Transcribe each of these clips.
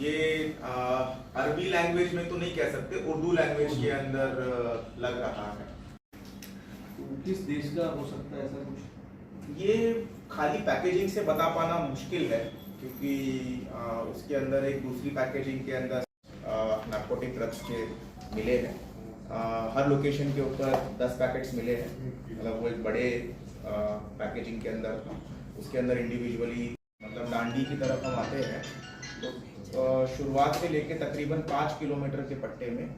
ये आ, अरबी लैंग्वेज में तो नहीं कह सकते उर्दू लैंग्वेज के अंदर लग रहा है। किस देश का हो सकता है ऐसा कुछ? ये खाली पैकेजिंग से बता पाना मुश्किल है क्योंकि आ, उसके अंदर एक दूसरी पैकेजिंग के अंदर नार्कोटिक ड्रग्स के मिले हैं। आ, हर लोकेशन के ऊपर दस पैकेट्स मिले हैं। मतलब वो एक बड़े पैकेजिंग के अंदर उसके अंदर इंडिविजुअली मतलब डांडी की तरफ़ हम आते हैं। आ, शुरुआत से लेके तकरीबन पाँच किलोमीटर के पट्टे में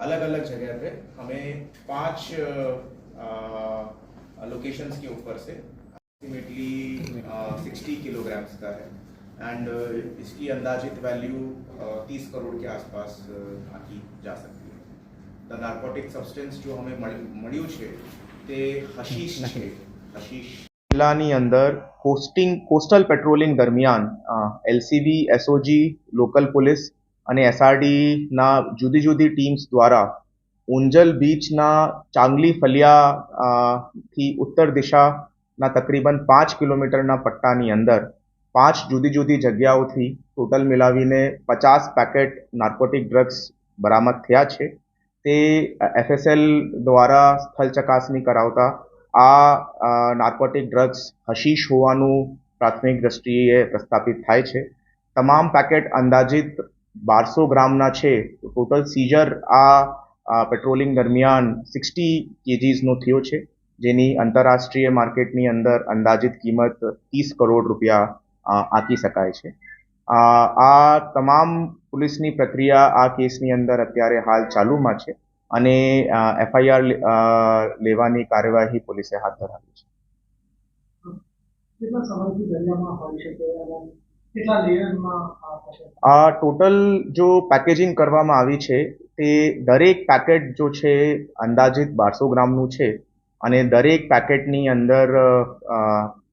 अलग अलग जगह पे हमें पाँच लोकेशंस के ऊपर से अप्रोक्सीमेटली सिक्सटी किलोग्राम्स का है। एंड इसकी अंदाजित वैल्यू तीस करोड़ के आसपास आकी जा सकती है। द नार्कोटिक सब्सटेंस जो हमें मड़्यू है ते हशीश हशीश। જિલ્લાની અંદર કોસ્ટિંગ કોસ્ટલ પેટ્રોલિંગ દરમિયાન એલસીબી એસઓજી લોકલ પોલીસ અને એસઆરડીના જુદી જુદી ટીમ્સ દ્વારા ઉંજલ બીચના ચાંગલી ફલિયા થી ઉત્તર દિશાના તકરીબન પાંચ કિલોમીટરના પટ્ટાની અંદર પાંચ જુદી જુદી જગ્યાઓથી ટોટલ મિલાવીને પચાસ પેકેટ નાર્કોટિક ડ્રગ્સ બરામદ થયા છે. તે એફએસએલ દ્વારા સ્થળ ચકાસણી કરાવતા આ નાર્કોટિક ડ્રગ્સ હશીશ હોવાનું પ્રાથમિક દ્રષ્ટિએ પ્રસ્થાપિત થાય છે. તમામ પેકેટ અંદાજિત બારસો ગ્રામના છે. ટોટલ સીઝર આ પેટ્રોલિંગ દરમિયાન સિક્સટી કેજીસનો થયો છે. જેની આંતરરાષ્ટ્રીય માર્કેટની અંદર અંદાજિત કિંમત ત્રીસ કરોડ રૂપિયા આંકી શકાય છે. આ તમામ પોલીસની પ્રક્રિયા આ કેસની અંદર અત્યારે હાલ ચાલુમાં છે. અને એફઆઈઆર લેવાની કાર્યવાહી પોલીસે હાથ ધરાવી છે. આ ટોટલ જો પેકેજિંગ કરવામાં આવી છે તે દરેક પેકેટ જો છે અંદાજિત બારસો ગ્રામનું છે અને દરેક પેકેટની અંદર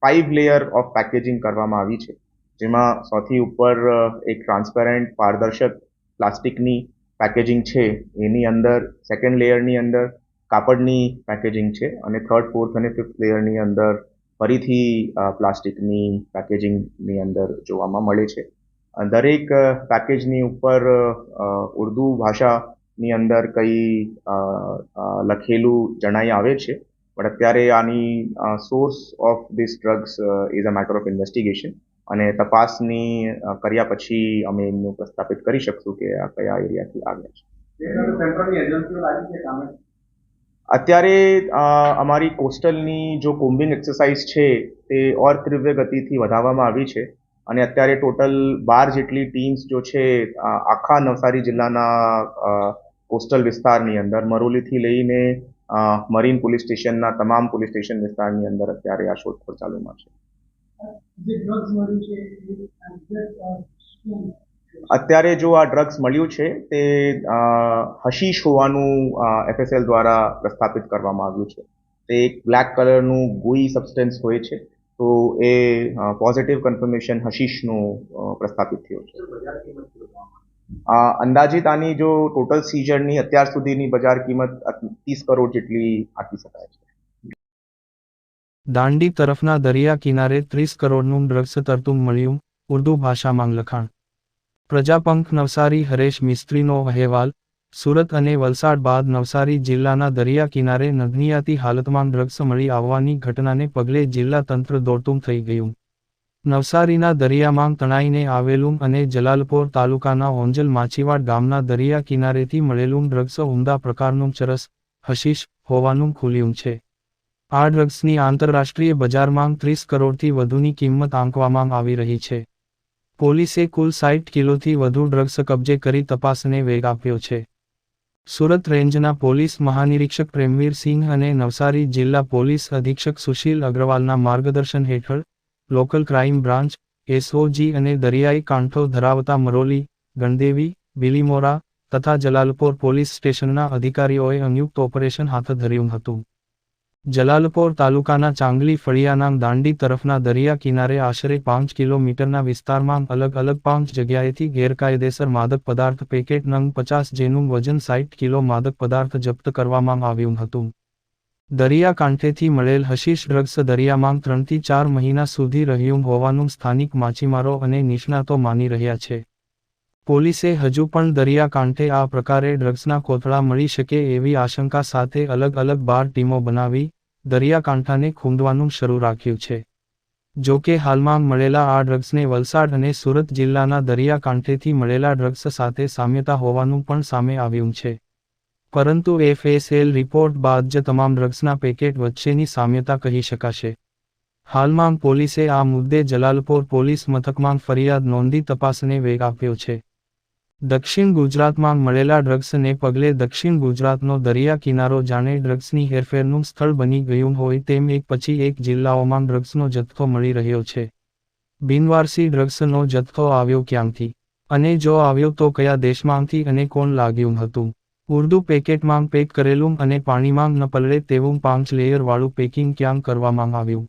ફાઇવ લેયર ઓફ પેકેજિંગ કરવામાં આવી છે. જેમાં સૌથી ઉપર એક ટ્રાન્સપેરન્ટ પારદર્શક પ્લાસ્ટિકની પેકેજિંગ છે, એની અંદર સેકન્ડ લેયરની અંદર કાપડની પેકેજિંગ છે અને થર્ડ ફોર્થ અને ફિફ્થ લેયરની અંદર ફરીથી પ્લાસ્ટિકની પેકેજિંગની અંદર જોવામાં મળે છે. દરેક પેકેજની ઉપર ઉર્દુ ભાષાની અંદર કઈ લખેલું જણાઈ આવે છે, પણ અત્યારે આની source of this drugs is a matter of investigation અને તપાસની કર્યા પછી અમે એમનું પ્રસ્થાપિત કરી શકશું કે આ કયા એરિયાથી આવ્યા છે. અત્યારે અમારી કોસ્ટલની જો કોમ્બિંગ એક્સરસાઇઝ છે તે ઓર તીવ્ર ગતિથી વધારવામાં આવી છે. અને અત્યારે ટોટલ બાર જેટલી ટીમ્સ જો છે આખા નવસારી જિલ્લાના કોસ્ટલ વિસ્તારની અંદર મરોલીથી લઈને મરીન પોલીસ સ્ટેશનના તમામ પોલીસ સ્ટેશન વિસ્તારની અંદર અત્યારે આ શોધખોળ ચાલુમાં છે. અત્યારે જો આ ડ્રગ્સ મળ્યું છે, તે હશીશ હોવાનું એફએસએલ દ્વારા પ્રસ્થાપિત કરવામાં આવ્યું છે. તે એક બ્લેક કલરનું ગુઈ સબસ્ટન્સ હોય છે, તો એ પોઝિટિવ કન્ફર્મેશન હશીશનું પ્રસ્થાપિત થયું છે. અંદાજિત આની જો ટોટલ સીઝરની અત્યાર સુધીની બજાર કિંમત ત્રીસ કરોડ જેટલી આંકી શકાય છે. દાંડી તરફના દરિયા કિનારે ત્રીસ કરોડનું ડ્રગ્સ તરતું મળ્યું, ઉર્દુ ભાષામાં લખાણ. પ્રજાપંખ નવસારી હરેશ મિસ્ત્રીનો અહેવાલ, સુરત અને વલસાડ બાદ નવસારી જિલ્લાના દરિયા કિનારે નગનિયાતી હાલતમાં ડ્રગ્સ મળી આવવાની ઘટનાને પગલે જિલ્લા તંત્ર દોડતું થઈ ગયું. નવસારીના દરિયામાં તણાઈને આવેલું અને જલાલપોર તાલુકાના ઓંજલ માછીવાડ ગામના દરિયા કિનારેથી મળેલું ડ્રગ્સ ઉમદા પ્રકારનું ચરસ, હશીશ હોવાનું ખુલ્યું છે. આ ડ્રગ્સની આંતરરાષ્ટ્રીય બજારમાં ત્રીસ કરોડથી વધુની કિંમત આંકવામાં આવી રહી છે. પોલીસે કુલ સાઠ કિલોથી વધુ ડ્રગ્સ કબજે કરી તપાસને વેગ આપ્યો છે. સુરત રેન્જના પોલીસ મહાનિરીક્ષક પ્રેમવીર સિંહ અને નવસારી જિલ્લા પોલીસ અધિક્ષક સુશીલ અગ્રવાલના માર્ગદર્શન હેઠળ લોકલ ક્રાઇમ બ્રાન્ચ, એસઓજી અને દરિયાઈ કાંઠો ધરાવતા મરોલી, ગણદેવી, બિલીમોરા તથા જલાલપોર પોલીસ સ્ટેશનના અધિકારીઓએ સંયુક્ત ઓપરેશન હાથ ધર્યું હતું. જલાલપોર તાલુકાના ચાંગલી ફળિયાના દાંડી તરફના દરિયા કિનારે આશરે પાંચ કિલોમીટરના વિસ્તારમાં અલગ અલગ પાંચ જગ્યાએથી ગેરકાયદેસર માદક પદાર્થ પેકેટ નંગ પચાસ જેનું વજન સાઠ કિલો માદક પદાર્થ જપ્ત કરવામાં આવ્યું હતું. દરિયાકાંઠેથી મળેલ હશીશ ડ્રગ્સ દરિયામાં ત્રણથી ચાર મહિના સુધી રહ્યું હોવાનું સ્થાનિક માછીમારો અને નિષ્ણાતો માની રહ્યા છે. પોલીસે હજુ પણ દરિયાકાંઠે આ પ્રકારે ડ્રગ્સના કોથળા મળી શકે એવી આશંકા સાથે અલગ અલગ બાર ટીમો બનાવી દરિયાકાંઠાને ખૂંદવાનું શરૂ રાખ્યું છે. જો કે હાલમાં મળેલા આ ડ્રગ્સને વલસાડ અને સુરત જિલ્લાના દરિયાકાંઠેથી મળેલા ડ્રગ્સ સાથે સામ્યતા હોવાનું પણ સામે આવ્યું છે. પરંતુ એફએસએલ રિપોર્ટ બાદ જ તમામ ડ્રગ્સના પેકેટ વચ્ચેની સામ્યતા કહી શકાશે. હાલમાં પોલીસે આ મુદ્દે જલાલપોર પોલીસ મથકમાં ફરિયાદ નોંધી તપાસને વેગ આપ્યો છે. દક્ષિણ ગુજરાતમાં મળેલા ડ્રગ્સને પગલે દક્ષિણ ગુજરાતનો દરિયા કિનારો જાણે ડ્રગ્સની હેરફેરનું સ્થળ બની ગયું હોય તેમ એક પછી એક જિલ્લાઓમાં ડ્રગ્સનો જથ્થો મળી રહ્યો છે. બિનવારસી ડ્રગ્સનો જથ્થો આવ્યો ક્યાંથી? અને જો આવ્યો તો કયા દેશમાંથી અને કોણ લાગ્યું હતું? ઉર્દુ પેકેટમાં પેક કરેલું અને પાણીમાં ન પલળે તેવું પાંચ લેયરવાળું પેકિંગ ક્યાં કરવામાં આવ્યું?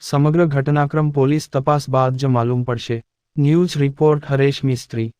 સમગ્ર ઘટનાક્રમ પોલીસ તપાસ બાદ જ માલુમ પડશે. News report Haresh Mistry.